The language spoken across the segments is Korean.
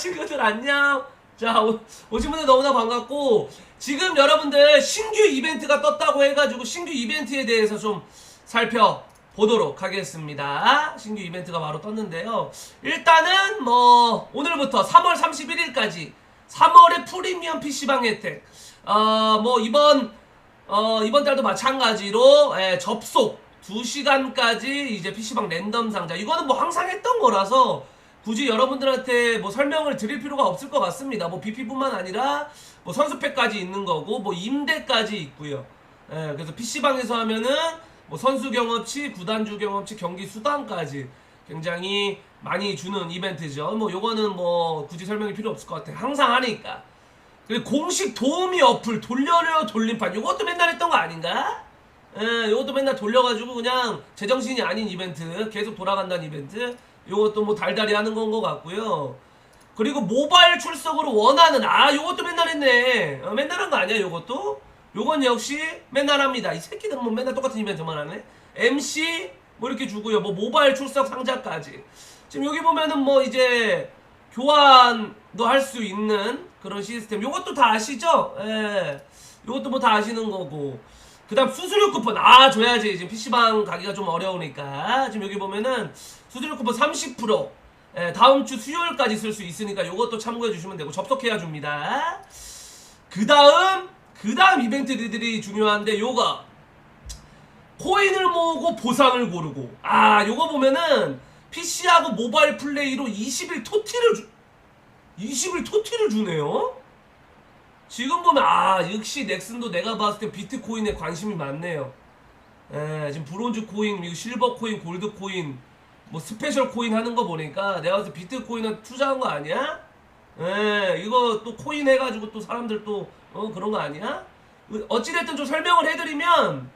친구들 안녕. 자 오, 오신 분들 너무나 반갑고 지금 여러분들 신규 이벤트가 떴다고 해가지고 신규 이벤트에 대해서 좀 살펴보도록 하겠습니다. 신규 이벤트가 바로 떴는데요. 일단은 뭐 오늘부터 3월 31일까지 3월의 프리미엄 PC방 혜택 어 뭐 이번 어, 이번 달도 마찬가지로 예, 접속 2시간까지 이제 PC방 랜덤 상자 이거는 뭐 항상 했던 거라서 굳이 여러분들한테 뭐 설명을 드릴 필요가 없을 것 같습니다. 뭐 BP뿐만 아니라 뭐 선수팩까지 있는 거고 뭐 임대까지 있고요. 예, 그래서 PC방에서 하면은 뭐 선수 경험치, 구단주 경험치, 경기 수당까지 굉장히 많이 주는 이벤트죠. 뭐 요거는 뭐 굳이 설명이 필요 없을 것 같아요. 항상 하니까. 그리고 공식 도우미 어플 돌려려 돌림판 요것도 맨날 했던 거 아닌가? 예, 요것도 맨날 돌려가지고 그냥 제정신이 아닌 이벤트 계속 돌아간다는 이벤트 요것도 뭐 달달이 하는 건 것 같고요 그리고 모바일 출석으로 원하는 아 요것도 맨날 했네 어, 맨날 한 거 아니야 요것도? 요건 역시 맨날 합니다 이 새끼들은 뭐 맨날 똑같은 이벤트만 하네 MC 뭐 이렇게 주고요 뭐 모바일 출석 상자까지 지금 여기 보면은 뭐 이제 교환도 할 수 있는 그런 시스템. 요것도 다 아시죠? 예. 요것도 뭐 다 아시는 거고. 그 다음 수수료 쿠폰. 아, 줘야지. 지금 PC방 가기가 좀 어려우니까. 지금 여기 보면은 수수료 쿠폰 30%. 예, 다음 주 수요일까지 쓸 수 있으니까 요것도 참고해 주시면 되고 접속해야 줍니다. 그 다음, 그 다음 이벤트들이 중요한데 요거. 코인을 모으고 보상을 고르고. 아, 요거 보면은 PC하고 모바일 플레이로 20일 토티를 주, 20일 토티를 주네요? 지금 보면, 아, 역시 넥슨도 내가 봤을 때 비트코인에 관심이 많네요. 예, 지금 브론즈 코인, 실버 코인, 골드 코인, 뭐 스페셜 코인 하는 거 보니까 내가 봤을 때 비트코인에 투자한 거 아니야? 예, 이거 또 코인 해가지고 또 사람들 또, 어, 그런 거 아니야? 어찌됐든 좀 설명을 해드리면,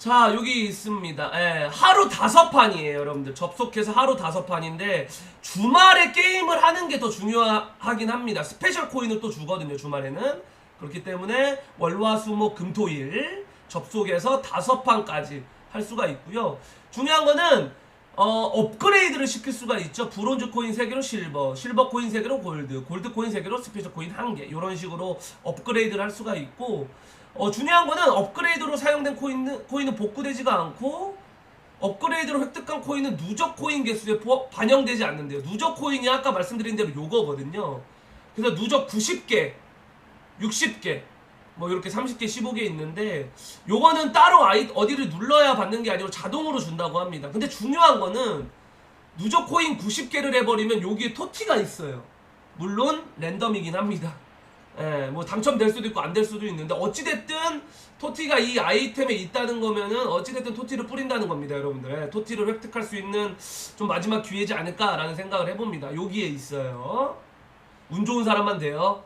자 여기 있습니다. 예, 하루 다섯 판이에요, 여러분들. 접속해서 하루 다섯 판인데 주말에 게임을 하는 게 더 중요하긴 합니다. 스페셜 코인을 또 주거든요, 주말에는. 그렇기 때문에 월화수목 금토일 접속해서 다섯 판까지 할 수가 있고요. 중요한 거는 어, 업그레이드를 시킬 수가 있죠. 브론즈 코인 3개로 실버, 실버 코인 3개로 골드, 골드 코인 3개로 스페셜 코인 1개. 이런 식으로 업그레이드를 할 수가 있고 어, 중요한 거는 업그레이드로 사용된 코인은, 코인은 복구되지가 않고 업그레이드로 획득한 코인은 누적 코인 개수에 포- 반영되지 않는데요. 누적 코인이 아까 말씀드린 대로 요거거든요. 그래서 누적 90개, 60개, 뭐 이렇게 30개, 15개 있는데 요거는 따로 아이 어디를 눌러야 받는 게 아니고 자동으로 준다고 합니다. 근데 중요한 거는 누적 코인 90개를 해버리면 여기에 토티가 있어요. 물론 랜덤이긴 합니다. 예, 뭐 당첨될 수도 있고 안 될 수도 있는데 어찌됐든 토티가 이 아이템에 있다는 거면은 어찌됐든 토티를 뿌린다는 겁니다, 여러분들. 예, 토티를 획득할 수 있는 좀 마지막 기회지 않을까라는 생각을 해봅니다. 여기에 있어요. 운 좋은 사람만 돼요.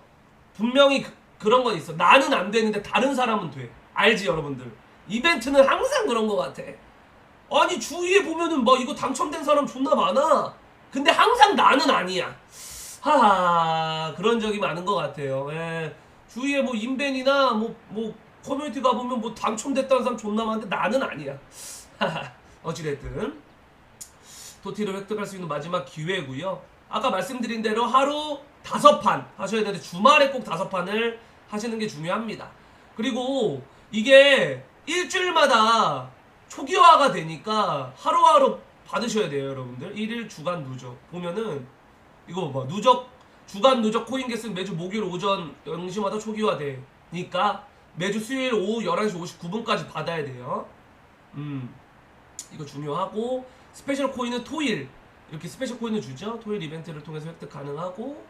분명히 그, 런건 있어. 나는 안 되는데 다른 사람은 돼. 알지, 여러분들? 이벤트는 항상 그런 것 같아. 아니 주위에 보면은 뭐 이거 당첨된 사람 존나 많아. 근데 항상 나는 아니야. 하하 그런 적이 많은 것 같아요. 예. 주위에 뭐 인벤이나 뭐뭐 커뮤니티 가보면 뭐 당첨됐다는 사람 존나 많은데 나는 아니야. 어찌됐든 도티를 획득할 수 있는 마지막 기회고요. 아까 말씀드린 대로 하루 다섯 판 하셔야 되는데 주말에 꼭 다섯 판을 하시는 게 중요합니다. 그리고 이게 일주일마다 초기화가 되니까 하루하루 받으셔야 돼요, 여러분들. 1일 주간 누적. 보면은 이거 봐. 누적 주간 누적 코인 개수는 매주 목요일 오전 0시마다 초기화되니까 매주 수요일 오후 11시 59분까지 받아야 돼요. 음. 이거 중요하고 스페셜 코인은 토일 이렇게 스페셜 코인을 주죠. 토일 이벤트를 통해서 획득 가능하고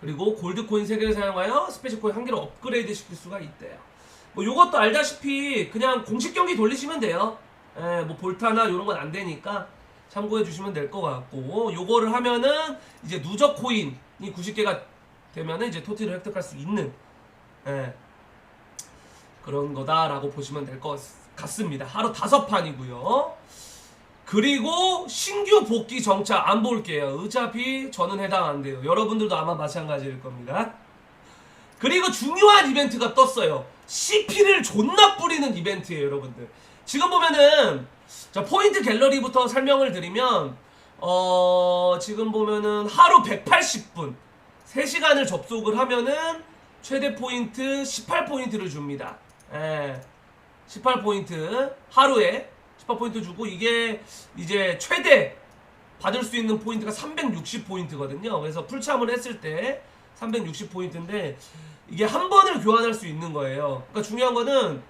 그리고 골드 코인 3개를 사용하여 스페셜 코인 한 개를 업그레이드 시킬 수가 있대요. 뭐 요것도 알다시피 그냥 공식 경기 돌리시면 돼요. 예, 뭐 볼타나 이런 건 안 되니까 참고해 주시면 될 것 같고 요거를 하면은 이제 누적 코인이 90개가 되면은 이제 토티를 획득할 수 있는 예, 그런 거다라고 보시면 될 것 같습니다. 하루 다섯 판이고요. 그리고 신규 복귀 정차 안 볼게요. 어차피 저는 해당 안 돼요. 여러분들도 아마 마찬가지일 겁니다. 그리고 중요한 이벤트가 떴어요. CP를 존나 뿌리는 이벤트예요, 여러분들. 지금 보면은 자 포인트 갤러리부터 설명을 드리면 어, 지금 보면은 하루 180분 3시간을 접속을 하면은 최대 포인트 18포인트를 줍니다. 예. 18포인트 하루에 18포인트 주고 이게 이제 최대 받을 수 있는 포인트가 360포인트거든요. 그래서 풀참을 했을 때 360포인트인데 이게 한 번을 교환할 수 있는 거예요. 그러니까 중요한 거는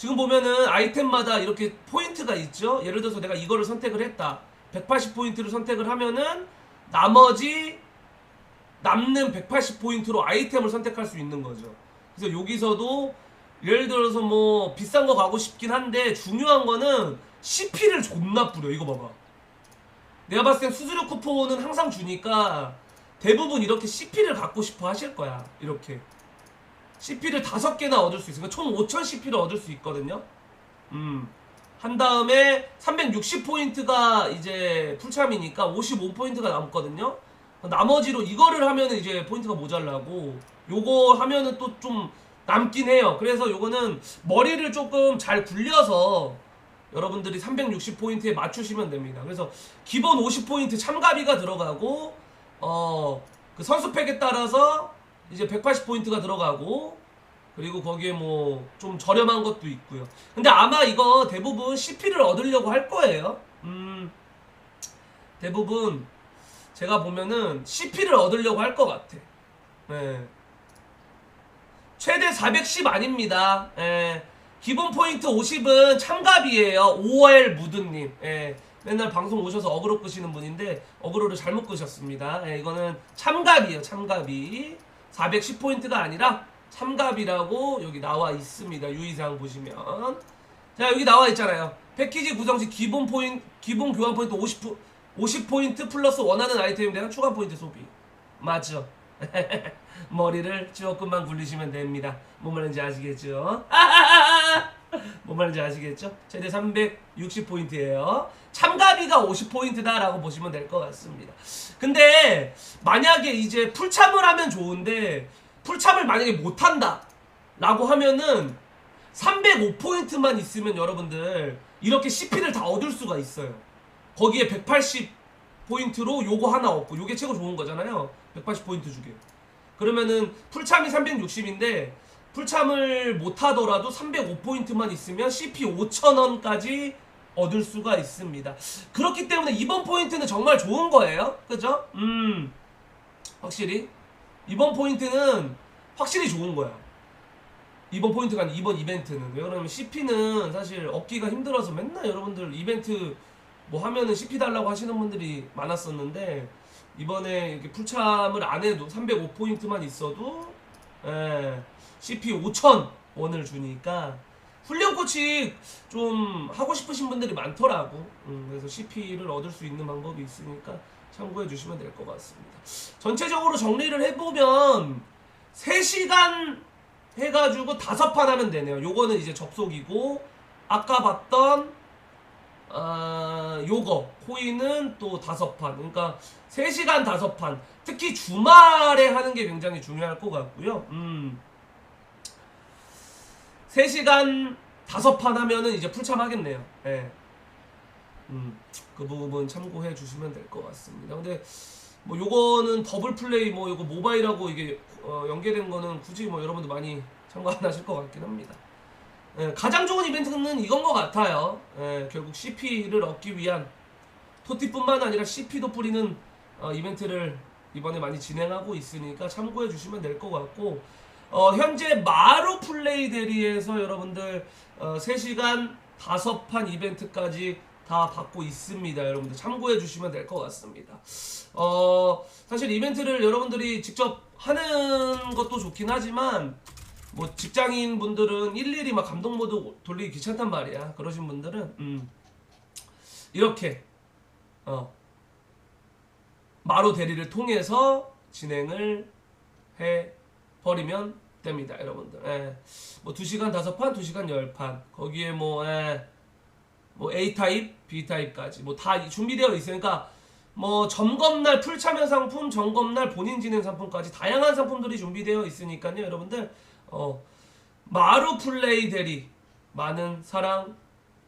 지금 보면은 아이템마다 이렇게 포인트가 있죠. 예를 들어서 내가 이거를 선택을 했다. 180포인트를 선택을 하면은 나머지 남는 180포인트로 아이템을 선택할 수 있는 거죠. 그래서 여기서도 예를 들어서 뭐 비싼 거 가고 싶긴 한데 중요한 거는 CP를 존나 뿌려. 이거 봐봐. 내가 봤을 땐 수수료 쿠폰은 항상 주니까 대부분 이렇게 CP를 갖고 싶어 하실 거야. 이렇게. CP를 다섯 개나 얻을 수 있으니까 총5000 CP를 얻을 수 있거든요. 음. 한 다음에 360포인트가 이제 풀참이니까 55포인트가 남거든요. 나머지로 이거를 하면은 이제 포인트가 모자라고 요거 하면은 또 좀 남긴 해요. 그래서 요거는 머리를 조금 잘 굴려서 여러분들이 360포인트에 맞추시면 됩니다. 그래서 기본 50포인트 참가비가 들어가고 어 그 선수팩에 따라서 이제 180포인트가 들어가고 그리고 거기에 뭐 좀 저렴한 것도 있고요. 근데 아마 이거 대부분 CP를 얻으려고 할 거예요. 음 대부분 제가 보면은 CP를 얻으려고 할 것 같아. 네. 최대 410 아닙니다. 예. 기본 포인트 50은 참갑이에요. 5월 무드님. 예. 맨날 방송 오셔서 어그로 끄시는 분인데 어그로를 잘못 끄셨습니다. 예, 이거는 참갑이에요. 참갑이 410포인트가 아니라 참갑이라고 여기 나와 있습니다. 유의사항 보시면 자 여기 나와 있잖아요. 패키지 구성 시 기본 포인트 기본 교환 포인트 50 50포인트 플러스 원하는 아이템에 대한 추가 포인트 소비. 맞죠? 머리를 조금만 굴리시면 됩니다. 뭔 말인지 아시겠죠? 뭔 말인지 아시겠죠? 최대 360포인트예요. 참가비가 50포인트다라고 보시면 될 것 같습니다. 근데 만약에 이제 풀참을 하면 좋은데 풀참을 만약에 못한다 라고 하면은 305포인트만 있으면 여러분들 이렇게 CP를 다 얻을 수가 있어요. 거기에 180포인트로 요거 하나 얻고 요게 최고 좋은 거잖아요. 180포인트 주게. 그러면은 풀참이 360인데 풀참을 못하더라도 305포인트만 있으면 CP 5,000원까지 얻을 수가 있습니다. 그렇기 때문에 이번 포인트는 정말 좋은 거예요. 그죠? 음, 확실히. 이번 포인트는 확실히 좋은 거야. 이번 포인트가 아니라 이번 이벤트는. 왜 그러냐면 CP는 사실 얻기가 힘들어서 맨날 여러분들 이벤트 뭐 하면은 CP 달라고 하시는 분들이 많았었는데 이번에 이렇게 풀참을 안 해도 305포인트만 있어도 예, CP 5,000원을 주니까 훈련 코치 좀 하고 싶으신 분들이 많더라고. 음, 그래서 CP를 얻을 수 있는 방법이 있으니까 참고해 주시면 될 것 같습니다. 전체적으로 정리를 해보면 3시간 해가지고 다섯 판 하면 되네요. 요거는 이제 접속이고 아까 봤던 아, 요거 코인은 또 다섯 판 그러니까 3시간 다섯 판 특히 주말에 하는 게 굉장히 중요할 것 같고요 음 3시간 다섯 판 하면은 이제 풀참 하겠네요 예. 음, 그 부분 참고해 주시면 될 것 같습니다 근데 뭐 요거는 더블 플레이 뭐 요거 모바일하고 이게 어, 연계된 거는 굳이 뭐 여러분들 많이 참고 안 하실 것 같긴 합니다 예, 가장 좋은 이벤트는 이건 것 같아요. 예, 결국 CP를 얻기 위한 토티뿐만 아니라 CP도 뿌리는 어, 이벤트를 이번에 많이 진행하고 있으니까 참고해 주시면 될 것 같고 어, 현재 마루 플레이 대리에서 여러분들 어, 3시간 5판 이벤트까지 다 받고 있습니다. 여러분들 참고해 주시면 될 것 같습니다. 어, 사실 이벤트를 여러분들이 직접 하는 것도 좋긴 하지만 뭐 직장인 분들은 일일이 막 감동 모드 돌리기 귀찮단 말이야. 그러신 분들은 음 이렇게 어 마루 대리를 통해서 진행을 해 버리면 됩니다, 여러분들. 예. 뭐 2시간 5판, 2시간 10판. 거기에 뭐 예. 뭐 A 타입, B 타입까지 뭐 다 준비되어 있으니까 뭐 점검날 풀참여 상품, 점검날 본인 진행 상품까지 다양한 상품들이 준비되어 있으니까요, 여러분들. 어, 마루 플레이 대리 많은 사랑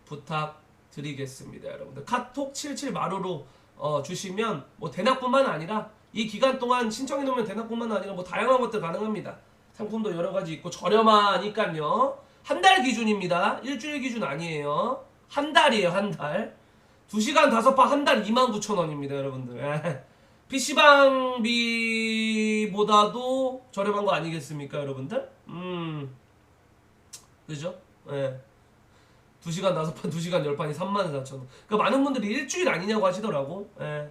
부탁드리겠습니다, 여러분들. 카톡 77 마루로 어, 주시면 뭐 대낙뿐만 아니라 이 기간 동안 신청해 놓으면 대낙뿐만 아니라 뭐 다양한 것들 가능합니다. 상품도 여러 가지 있고 저렴하니까요. 한 달 기준입니다. 일주일 기준 아니에요. 한 달이에요, 한 달. 2시간 다섯 판한달 29,000원입니다, 여러분들. 예. PC방비보다도 저렴한 거 아니겠습니까, 여러분들? 음. 그죠? 예. 2시간 다섯 판, 2시간 열 판이 34,000원. 그 많은 분들이 일주일 아니냐고 하시더라고. 예.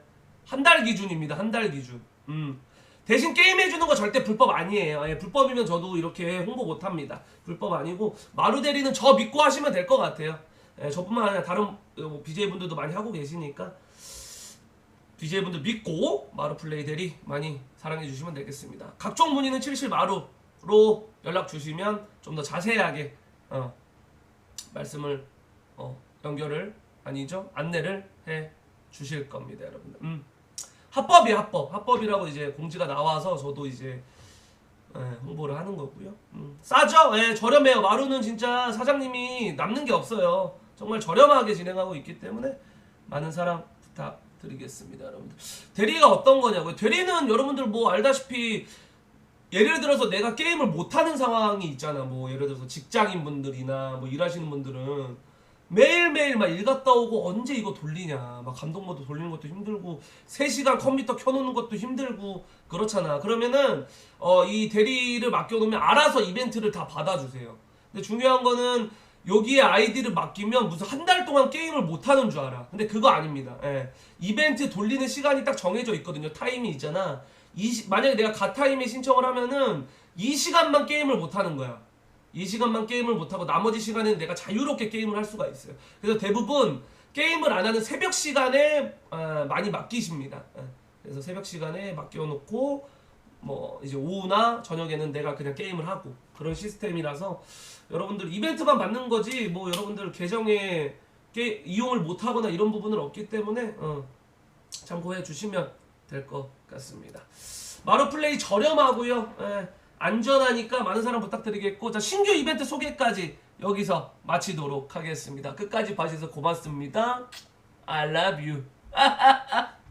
한 달 기준입니다. 한 달 기준. 음. 대신 게임 해주는 거 절대 불법 아니에요. 예, 불법이면 저도 이렇게 홍보 못 합니다. 불법 아니고 마루 대리는 저 믿고 하시면 될 것 같아요. 예, 저뿐만 아니라 다른 뭐 BJ 분들도 많이 하고 계시니까 BJ 분들 믿고 마루 플레이 대리 많이 사랑해 주시면 되겠습니다. 각종 문의는 77 마루로 연락 주시면 좀 더 자세하게 어, 말씀을 어, 연결을 아니죠 안내를 해 주실 겁니다, 여러분들. 음. 합법이 합법, 합법이라고 이제 공지가 나와서 저도 이제 예, 홍보를 하는 거고요. 음. 싸죠? 예, 저렴해요. 마루는 진짜 사장님이 남는 게 없어요. 정말 저렴하게 진행하고 있기 때문에 많은 사랑 부탁드리겠습니다, 여러분들. 대리가 어떤 거냐고요? 대리는 여러분들 뭐 알다시피 예를 들어서 내가 게임을 못하는 상황이 있잖아. 뭐 예를 들어서 직장인 분들이나 뭐 일하시는 분들은 매일매일 막 일 갔다 오고 언제 이거 돌리냐. 막 감독 모드 돌리는 것도 힘들고 3시간 컴퓨터 켜놓는 것도 힘들고 그렇잖아. 그러면은 어, 이 대리를 맡겨놓으면 알아서 이벤트를 다 받아주세요. 근데 중요한 거는 여기에 아이디를 맡기면 무슨 한 달 동안 게임을 못하는 줄 알아. 근데 그거 아닙니다. 예. 이벤트 돌리는 시간이 딱 정해져 있거든요. 타임이 있잖아. 이 시- 만약에 내가 가타임에 신청을 하면은 이 시간만 게임을 못하는 거야. 이 시간만 게임을 못하고 나머지 시간에는 내가 자유롭게 게임을 할 수가 있어요. 그래서 대부분 게임을 안 하는 새벽 시간에 어, 많이 맡기십니다. 예. 그래서 새벽 시간에 맡겨놓고 뭐 이제 오후나 저녁에는 내가 그냥 게임을 하고 그런 시스템이라서 여러분들 이벤트만 받는 거지 뭐 여러분들 계정에 게, 이용을 못하거나 이런 부분은 없기 때문에 어, 참고해 주시면 될 것 같습니다. 마루 플레이 저렴하고요. 예, 안전하니까 많은 사랑 부탁드리겠고 자 신규 이벤트 소개까지 여기서 마치도록 하겠습니다. 끝까지 봐주셔서 고맙습니다. I love you.